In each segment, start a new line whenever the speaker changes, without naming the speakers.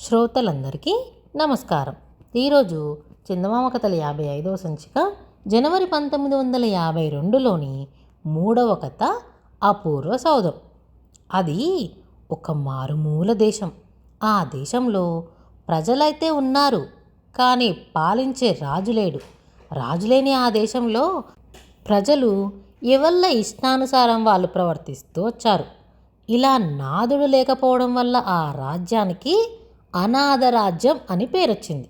శ్రోతలందరికీ నమస్కారం. ఈరోజు చందమామ కథల యాభై ఐదవ సంచిక జనవరి పంతొమ్మిది వందల యాభై రెండులోని మూడవ కథ అపూర్వ సౌధం. అది ఒక మారుమూల దేశం. ఆ దేశంలో ప్రజలైతే ఉన్నారు కానీ పాలించే రాజు లేడు. రాజులేని ఆ దేశంలో ప్రజలు ఎవళ్ళ ఇష్టానుసారం వాళ్ళు ప్రవర్తిస్తూ వచ్చారు. ఇలా నాదుడు లేకపోవడం వల్ల ఆ రాజ్యానికి అనాథ రాజ్యం అని పేరొచ్చింది.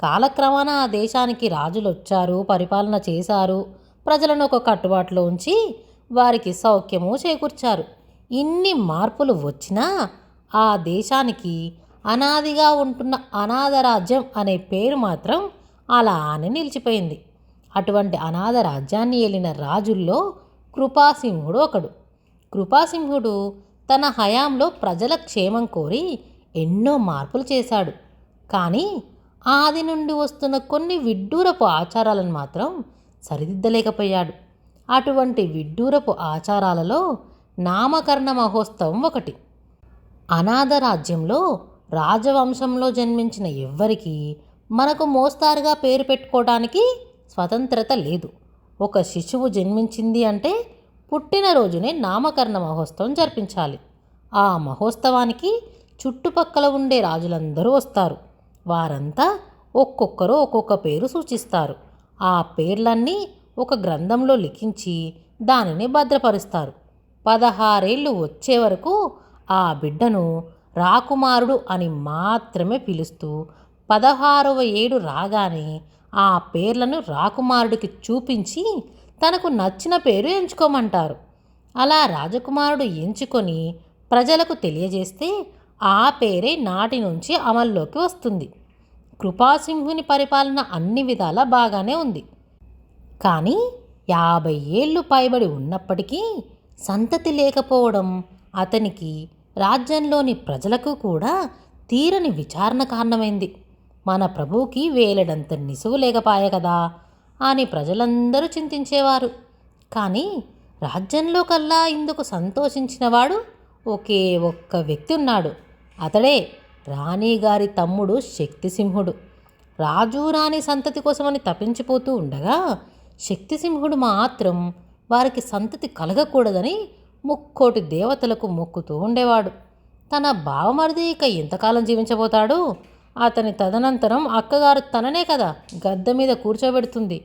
కాలక్రమాన ఆ దేశానికి రాజులు వచ్చారు పరిపాలన చేశారు. ప్రజలను ఒక కట్టుబాటులో ఉంచి వారికి సౌఖ్యము చేకూర్చారు. ఇన్ని మార్పులు వచ్చినా ఆ దేశానికి అనాదిగా ఉంటున్న అనాథ రాజ్యం అనే పేరు మాత్రం అలానే నిలిచిపోయింది. అటువంటి అనాథ రాజ్యాన్ని ఏలిన రాజుల్లో కృపాసింహుడు ఒకడు. కృపాసింహుడు తన హయాంలో ప్రజల క్షేమం కోరి ఎన్నో మార్పులు చేశాడు. కానీ ఆది నుండి వస్తున్న కొన్ని విడ్డూరపు ఆచారాలను మాత్రం సరిదిద్దలేకపోయాడు. అటువంటి విడ్డూరపు ఆచారాలలో నామకరణ మహోత్సవం ఒకటి. అనాథ రాజ్యంలో రాజవంశంలో జన్మించిన ఎవ్వరికీ మనకు మోస్తారుగా పేరు పెట్టుకోవడానికి స్వతంత్రత లేదు. ఒక శిశువు జన్మించింది అంటే పుట్టినరోజునే నామకరణ మహోత్సవం జరిపించాలి. ఆ మహోత్సవానికి చుట్టుపక్కల ఉండే రాజులందరూ వస్తారు. వారంతా ఒక్కొక్కరు ఒక్కొక్క పేరు సూచిస్తారు. ఆ పేర్లన్నీ ఒక గ్రంథంలో లిఖించి దానిని భద్రపరుస్తారు. పదహారేళ్ళు వచ్చే వరకు ఆ బిడ్డను రాకుమారుడు అని మాత్రమే పిలుస్తూ పదహారవ ఏడు రాగానే ఆ పేర్లను రాకుమారుడికి చూపించి తనకు నచ్చిన పేరు ఎంచుకోమంటారు. అలా రాజకుమారుడు ఎంచుకొని ప్రజలకు తెలియజేస్తే ఆ పేరే నాటి నుంచి అమల్లోకి వస్తుంది. కృపాసింహుని పరిపాలన అన్ని విధాలా బాగానే ఉంది. కానీ యాభై ఏళ్ళు పైబడి ఉన్నప్పటికీ సంతతి లేకపోవడం అతనికి రాజ్యంలోని ప్రజలకు కూడా తీరని విచారణ కారణమైంది. మన ప్రభువుకి వేలడంత నిసువు లేకపాయే కదా అని ప్రజలందరూ చింతించేవారు. కానీ రాజ్యంలో కల్లా ఇందుకు సంతోషించినవాడు ఒకే ఒక్క వ్యక్తి ఉన్నాడు. అతడే రాణిగారి తమ్ముడు శక్తిసింహుడు. రాజు రాణి సంతతి కోసమని తప్పించిపోతూ ఉండగా శక్తిసింహుడు మాత్రం వారికి సంతతి కలగకూడదని ముక్కోటి దేవతలకు మొక్కుతూ ఉండేవాడు. తన బావమరిది ఇక ఎంతకాలం జీవించబోతాడు? అతని తదనంతరం అక్కగారు తననే కదా గద్దె మీద కూర్చోబెడుతుంది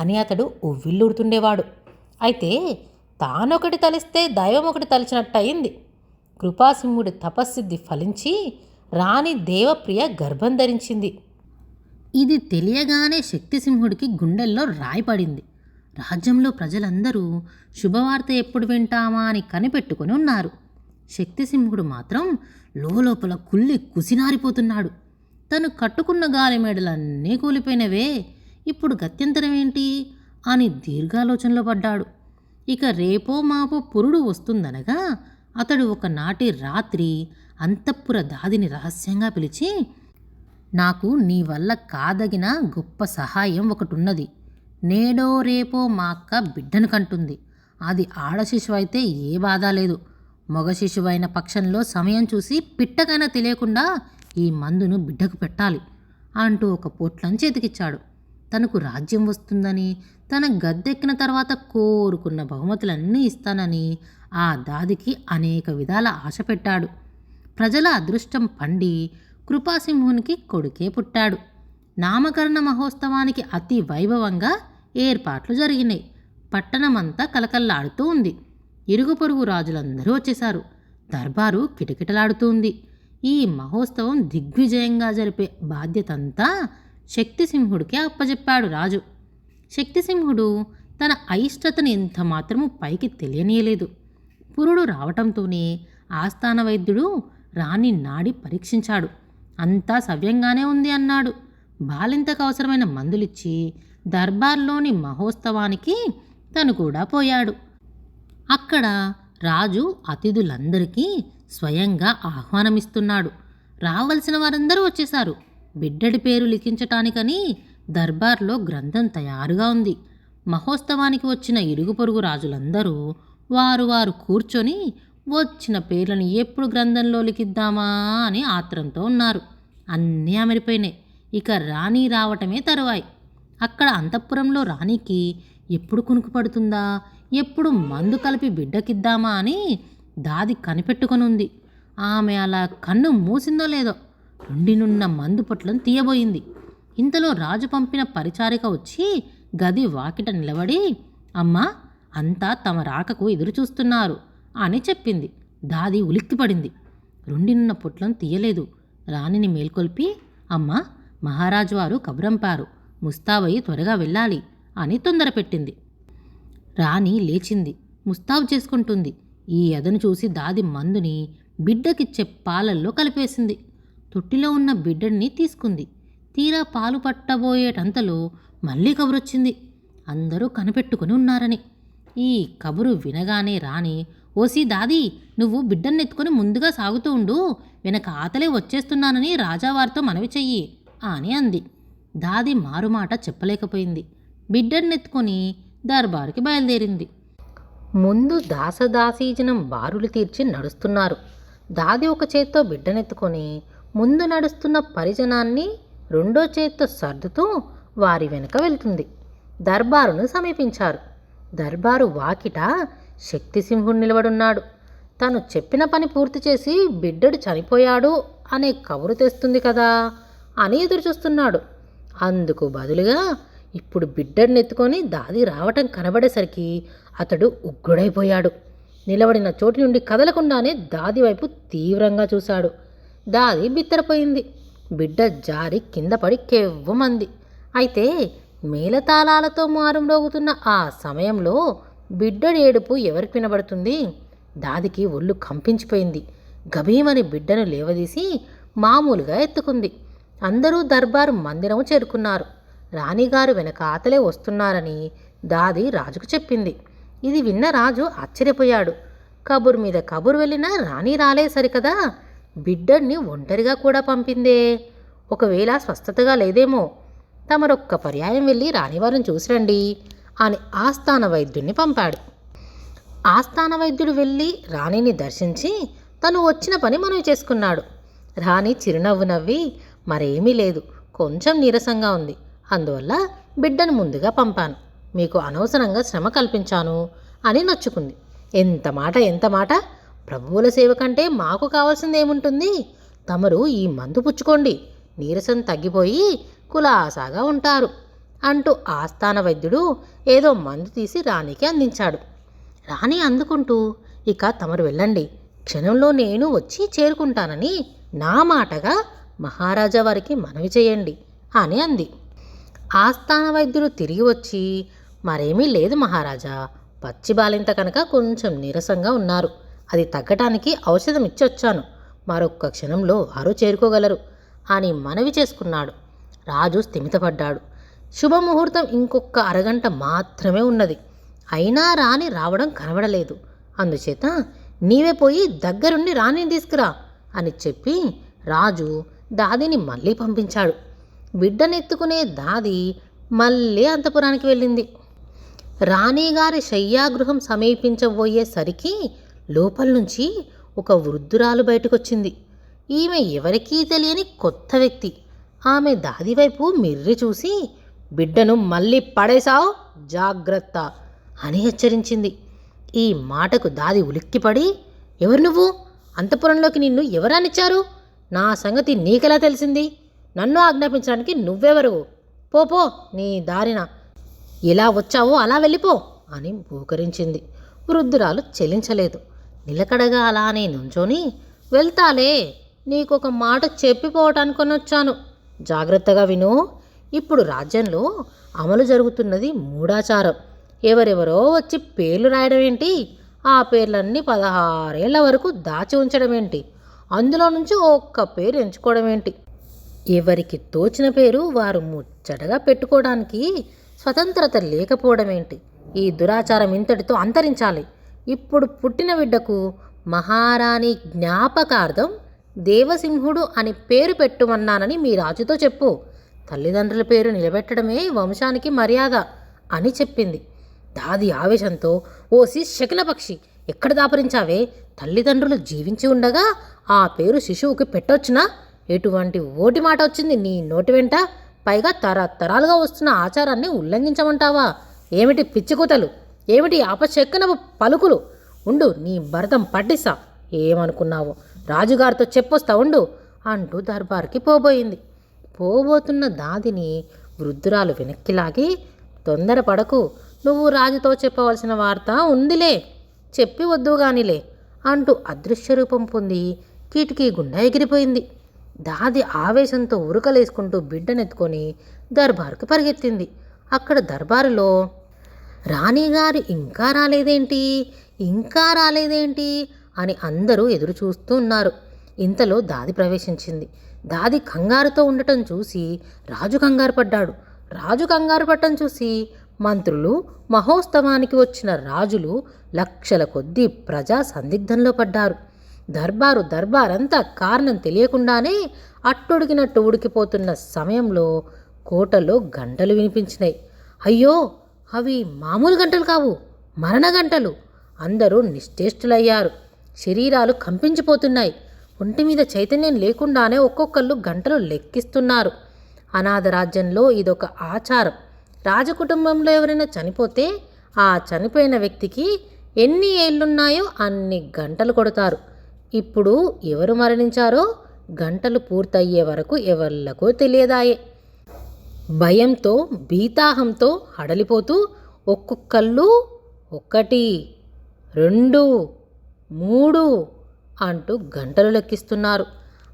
అని అతడు ఉవ్విల్లుడుతుండేవాడు అయితే తానొకటి తలిస్తే దైవం ఒకటి తలిచినట్టయింది. కృపాసింహుడి తపస్సిద్ధి ఫలించి రాణి దేవప్రియ గర్భం ధరించింది. ఇది తెలియగానే శక్తిసింహుడికి గుండెల్లో రాయిపడింది. రాజ్యంలో ప్రజలందరూ శుభవార్త ఎప్పుడు వింటామా అని కనిపెట్టుకుని ఉన్నారు. శక్తిసింహుడు మాత్రం లోపల కుల్లి కుసినారిపోతున్నాడు. తను కట్టుకున్న గాలిమేడలన్నీ కూలిపోయినవే ఇప్పుడు గత్యంతరం ఏంటి అని దీర్ఘాలోచనలో పడ్డాడు. ఇక రేపో మాపో పురుడు వస్తుందనగా అతడు ఒకనాటి రాత్రి అంతఃపుర దాదిని రహస్యంగా పిలిచి నాకు నీ వల్ల కాదగిన గొప్ప సహాయం ఒకటి ఉన్నది నేడో రేపో మా అక్క బిడ్డను కంటుంది. అది ఆడ శిశువు అయితే ఏ బాధ లేదు. మగ శిశువైన పక్షంలో సమయం చూసి పిట్టకైనా తెలియకుండా ఈ మందును బిడ్డకు పెట్టాలి అంటూ ఒక పొట్లను చేతికిచ్చాడు. తనకు రాజ్యం వస్తుందని తన గద్దెక్కిన తర్వాత కోరుకున్న బహుమతులన్నీ ఇస్తానని ఆ దాదికి అనేక విధాల ఆశ పెట్టాడు. ప్రజల అదృష్టం పండి కృపాసింహునికి కొడుకే పుట్టాడు. నామకరణ మహోత్సవానికి అతి వైభవంగా ఏర్పాట్లు జరిగినాయి. పట్టణమంతా కలకల్లాడుతూ ఉంది. ఇరుగు పొరుగు రాజులందరూ వచ్చేశారు. దర్బారు కిటకిటలాడుతూ ఉంది. ఈ మహోత్సవం దిగ్విజయంగా జరిపే బాధ్యతంతా శక్తిసింహుడికే అప్పజెప్పాడు రాజు. శక్తిసింహుడు తన అయిష్టతను ఎంత మాత్రము పైకి తెలియనీయలేదు. పురుడు రావటంతోనే ఆస్థాన వైద్యుడు రాణి నాడి పరీక్షించాడు. అంతా సవ్యంగానే ఉంది అన్నాడు. బాలింతకు అవసరమైన మందులిచ్చి దర్బార్లోని మహోత్సవానికి తను కూడా పోయాడు. అక్కడ రాజు అతిథులందరికీ స్వయంగా ఆహ్వానమిస్తున్నాడు. రావలసిన వారందరూ వచ్చేశారు. బిడ్డడి పేరు లిఖించటానికని దర్బార్లో గ్రంథం తయారుగా ఉంది. మహోత్సవానికి వచ్చిన ఇరుగు పొరుగు రాజులందరూ వారు వారు కూర్చొని వచ్చిన పేర్లను ఎప్పుడు గ్రంథంలో లిఖిద్దామా అని ఆత్రంతో ఉన్నారు. అన్నీ అమరిపోయినాయి. ఇక రాణి రావటమే తరువాయి. అక్కడ అంతఃపురంలో రాణికి ఎప్పుడు కునుకు పడుతుందా? ఎప్పుడు మందు కలిపి బిడ్డకిద్దామా అని దాది కనిపెట్టుకొని ఉంది ఆమె అలా కన్ను మూసిందో లేదో రెండినున్న మందు పొట్లను తీయబోయింది. ఇంతలో రాజు పంపిన పరిచారిక వచ్చి గది వాకిట నిలబడి అమ్మా అంతా తమ రాకకు ఎదురు చూస్తున్నారు అని చెప్పింది. దాది ఉలిక్కిపడింది. రెండినున్న పొట్లను తీయలేదు. రాణిని మేల్కొల్పి అమ్మా మహారాజు వారు కబురంపారు. ముస్తాబయ్యి త్వరగా వెళ్ళాలి అని తొందరపెట్టింది. రాణి లేచింది. ముస్తాబు చేసుకుంటుంది. ఈ ఎదను చూసి దాది మందుని బిడ్డకిచ్చే పాలల్లో కలిపేసింది. తొట్టిలో ఉన్న బిడ్డని తీసుకుంది. తీరా పాలు పట్టబోయేటంతలో మళ్ళీ కబురొచ్చింది. అందరూ కనిపెట్టుకుని ఉన్నారని. ఈ కబురు వినగానే రాణి ఓసి దాది నువ్వు బిడ్డన్నెత్తుకొని ముందుగా సాగుతూ ఉండు. వెనక ఆతలే వచ్చేస్తున్నానని రాజావారితో మనవి చెయ్యి అని అంది. దాది మారుమాట చెప్పలేకపోయింది. బిడ్డన్నెత్తుకొని దర్బారుకి బయలుదేరింది. ముందు దాసదాసీజనం బారులు తీర్చి నడుస్తున్నారు. దాది ఒక చేత్తో బిడ్డనెత్తుకొని ముందు నడుస్తున్న పరిజనాన్ని రెండో చేత్తో సర్దుతూ వారి వెనుక వెళ్తుంది. దర్బారును సమీపించారు. దర్బారు వాకిట శక్తిసింహుడు నిలబడున్నాడు. తను చెప్పిన పని పూర్తి చేసి బిడ్డడు చనిపోయాడు అనే కబురు తెస్తుంది కదా అని ఎదురుచూస్తున్నాడు. అందుకు బదులుగా ఇప్పుడు బిడ్డడిని ఎత్తుకొని దాది రావటం కనబడేసరికి అతడు ఉగ్గుడైపోయాడు నిలబడిన చోటు నుండి కదలకుండానే దాది వైపు తీవ్రంగా చూశాడు. దాది బిత్తరపోయింది. బిడ్డ జారి కింద పడి కెవ్వమంది అయితే మేళతాళాలతో మారుమ్రోగుతున్న ఆ సమయంలో బిడ్డడి ఏడుపు ఎవరికి వినబడుతుంది? దాదికి ఒళ్ళు కంపించిపోయింది. గభీమని బిడ్డను లేవదీసి మామూలుగా ఎత్తుకుంది. అందరూ దర్బారు మందిరం చేరుకున్నారు. రాణిగారు వెనక ఆతలే వస్తున్నారని దాది రాజుకు చెప్పింది. ఇది విన్న రాజు ఆశ్చర్యపోయాడు. కబుర్ మీద కబుర్ వెళ్ళినా రాణి రాలే సరికదా? బిడ్డర్ని ఒంటరిగా కూడా పంపిందే. ఒకవేళ స్వస్థతగా లేదేమో తమరొక్క పర్యాయం వెళ్ళి రానివారం చూసిరండి అని ఆస్థాన వైద్యుణ్ణి పంపాడు. ఆస్థాన వైద్యుడు వెళ్ళి రాణిని దర్శించి తను వచ్చిన పని మనవి చేసుకున్నాడు. రాణి చిరునవ్వు నవ్వి మరేమీ లేదు కొంచెం నీరసంగా ఉంది. అందువల్ల బిడ్డను ముందుగా పంపాను. మీకు అనవసరంగా శ్రమ కల్పించాను అని నొచ్చుకుంది. ఎంత మాట ఎంత మాట? ప్రభువుల సేవ కంటే మాకు కావాల్సింది ఏముంటుంది తమరు ఈ మందు పుచ్చుకోండి. నీరసం తగ్గిపోయి కులాసాగా ఉంటారు అంటూ ఆస్థాన వైద్యుడు ఏదో మందు తీసి రాణికి అందించాడు. రాణి అందుకుంటూ ఇక తమరు వెళ్ళండి. క్షణంలో నేను వచ్చి చేరుకుంటానని నా మాటగా మహారాజా వారికి మనవి చేయండి అని అంది. ఆస్థాన వైద్యుడు తిరిగి వచ్చి మరేమీ లేదు మహారాజా. పచ్చి బాలింత కనుక కొంచెం నీరసంగా ఉన్నారు. అది తగ్గటానికి ఔషధం ఇచ్చొచ్చాను. మరొక్క క్షణంలో వారు చేరుకోగలరు. అని మనవి చేసుకున్నాడు. రాజు స్థిమితపడ్డాడు. శుభముహూర్తం ఇంకొక అరగంట మాత్రమే ఉన్నది. అయినా రాణి రావడం కనబడలేదు. అందుచేత నీవే పోయి దగ్గరుండి రాణిని తీసుకురా అని చెప్పి రాజు దాదిని మళ్ళీ పంపించాడు. బిడ్డనెత్తుకునే దాది మళ్ళీ అంతపురానికి వెళ్ళింది. రాణిగారి శయ్యాగృహం సమీపించబోయేసరికి లోపల నుంచి ఒక వృద్ధురాలు బయటకొచ్చింది. ఈమె ఎవరికీ తెలియని కొత్త వ్యక్తి. ఆమె దాది వైపు మిర్రి చూసి బిడ్డను మళ్ళీ పడేశావు? జాగ్రత్త అని హెచ్చరించింది. ఈ మాటకు దాది ఉలిక్కిపడి ఎవరు నువ్వు? అంతపురంలోకి నిన్ను ఎవరానిచ్చారు? నా సంగతి నీకెలా తెలిసింది? నన్ను ఆజ్ఞాపించడానికి నువ్వెవరు? పోపో నీ దారిన. ఎలా వచ్చావో అలా వెళ్ళిపో అని భూకరించింది వృద్ధురాలు చెలించలేదు. నిలకడగా అలానే నుంచొని వెళ్తాలే నీకొక మాట చెప్పిపోవటానికి వచ్చాను జాగ్రత్తగా విను. ఇప్పుడు రాజ్యంలో అమలు జరుగుతున్నది మూడాచారం ఎవరెవరో వచ్చి పేర్లు రాయడం ఏంటి ఆ పేర్లన్నీ పదహారేళ్ళ వరకు దాచి ఉంచడం ఏంటి అందులో నుంచి ఒక్క పేరు ఎంచుకోవడం ఏంటి ఎవరికి తోచిన పేరు వారు ముచ్చటగా పెట్టుకోవడానికి స్వతంత్రత లేకపోవడం ఏంటి ఈ దురాచారం ఇంతటితో అంతరించాలి. ఇప్పుడు పుట్టిన బిడ్డకు మహారాణి జ్ఞాపకార్థం దేవసింహుడు అని పేరు పెట్టుమన్నానని మీ రాజుతో చెప్పు. తల్లిదండ్రుల పేరు నిలబెట్టడమే వంశానికి మర్యాద అని చెప్పింది. దాది ఆవేశంతో ఓసి శకిలపక్షి ఎక్కడ దాపరించావే? తల్లిదండ్రులు జీవించి ఉండగా ఆ పేరు శిశువుకి పెట్టొచ్చునా? ఎటువంటి ఓటి మాట వచ్చింది నీ నోటి వెంట? పైగా తరతరాలుగా వస్తున్న ఆచారాన్ని ఉల్లంఘించమంటావా? ఏమిటి పిచ్చికూతలు ఏమిటి అపశక్కనపు పలుకులు? ఉండు నీ భరతం పట్టిస్తా ఏమనుకున్నావు? రాజుగారితో చెప్పొస్తా ఉండు అంటూ దర్బార్కి పోబోయింది. పోబోతున్న దాదిని వృద్ధురాలు వెనక్కి లాగి తొందరపడకు నువ్వు రాజుతో చెప్పవలసిన వార్త ఉందిలే చెప్పి వద్దు గానిలే అంటూ అదృశ్య రూపం పొంది కిటికీ గుండా ఎగిరిపోయింది. దాది ఆవేశంతో ఉరుకలేసుకుంటూ బిడ్డనెత్తుకొని దర్బారుకు పరిగెత్తింది. అక్కడ దర్బారులో రాణిగారు ఇంకా రాలేదేంటి? ఇంకా రాలేదేంటి? అని అందరూ ఎదురు చూస్తూ ఉన్నారు. ఇంతలో దాది ప్రవేశించింది. దాది కంగారుతో ఉండటం చూసి రాజు కంగారు పడ్డాడు. రాజు కంగారు పడటం చూసి మంత్రులు మహోత్సవానికి వచ్చిన రాజులు లక్షల కొద్దీ ప్రజా సందిగ్ధంలో పడ్డారు. దర్బారు దర్బారంతా కారణం తెలియకుండానే అట్టుడికినట్టు ఉడికిపోతున్న సమయంలో కోటలో గంటలు వినిపించినాయి. అయ్యో! అవి మామూలు గంటలు కావు మరణ గంటలు. అందరూ నిశ్చేష్టులయ్యారు. శరీరాలు కంపించిపోతున్నాయి. ఒంటి మీద చైతన్యం లేకుండానే ఒక్కొక్కళ్ళు గంటలు లెక్కిస్తున్నారు. అనాథ రాజ్యంలో ఇదొక ఆచారం. రాజకుటుంబంలో ఎవరైనా చనిపోతే ఆ చనిపోయిన వ్యక్తికి ఎన్ని ఏళ్ళున్నాయో అన్ని గంటలు కొడతారు. ఇప్పుడు ఎవరు మరణించారో గంటలు పూర్తయ్యే వరకు ఎవరికో తెలియదాయే. భయంతో భీతాహంతో హడలిపోతూ ఒక్కొక్కళ్ళు ఒకటి రెండు మూడు అంటూ గంటలు లెక్కిస్తున్నారు.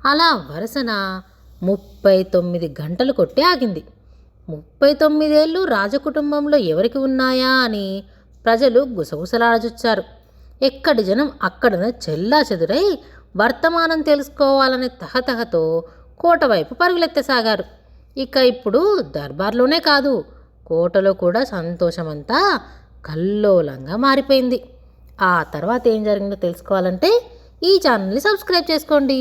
అలా వరుసన ముప్పై తొమ్మిది గంటలు కొట్టి ఆగింది. ముప్పై తొమ్మిదేళ్ళు రాజకుటుంబంలో ఎవరికి ఉన్నాయా అని ప్రజలు గుసగుసలాడజొచ్చారు ఎక్కడి జనం అక్కడన చెల్లా చెదురై వర్తమానం తెలుసుకోవాలనే తహతహతో కోట వైపు పరుగులెత్తసాగారు. ఇక ఇప్పుడు దర్బార్లోనే కాదు కోటలో కూడా సంతోషమంతా కల్లోలంగా మారిపోయింది. ఆ తర్వాత ఏం జరిగిందో తెలుసుకోవాలంటే ఈ ఛానల్ని సబ్స్క్రైబ్ చేసుకోండి.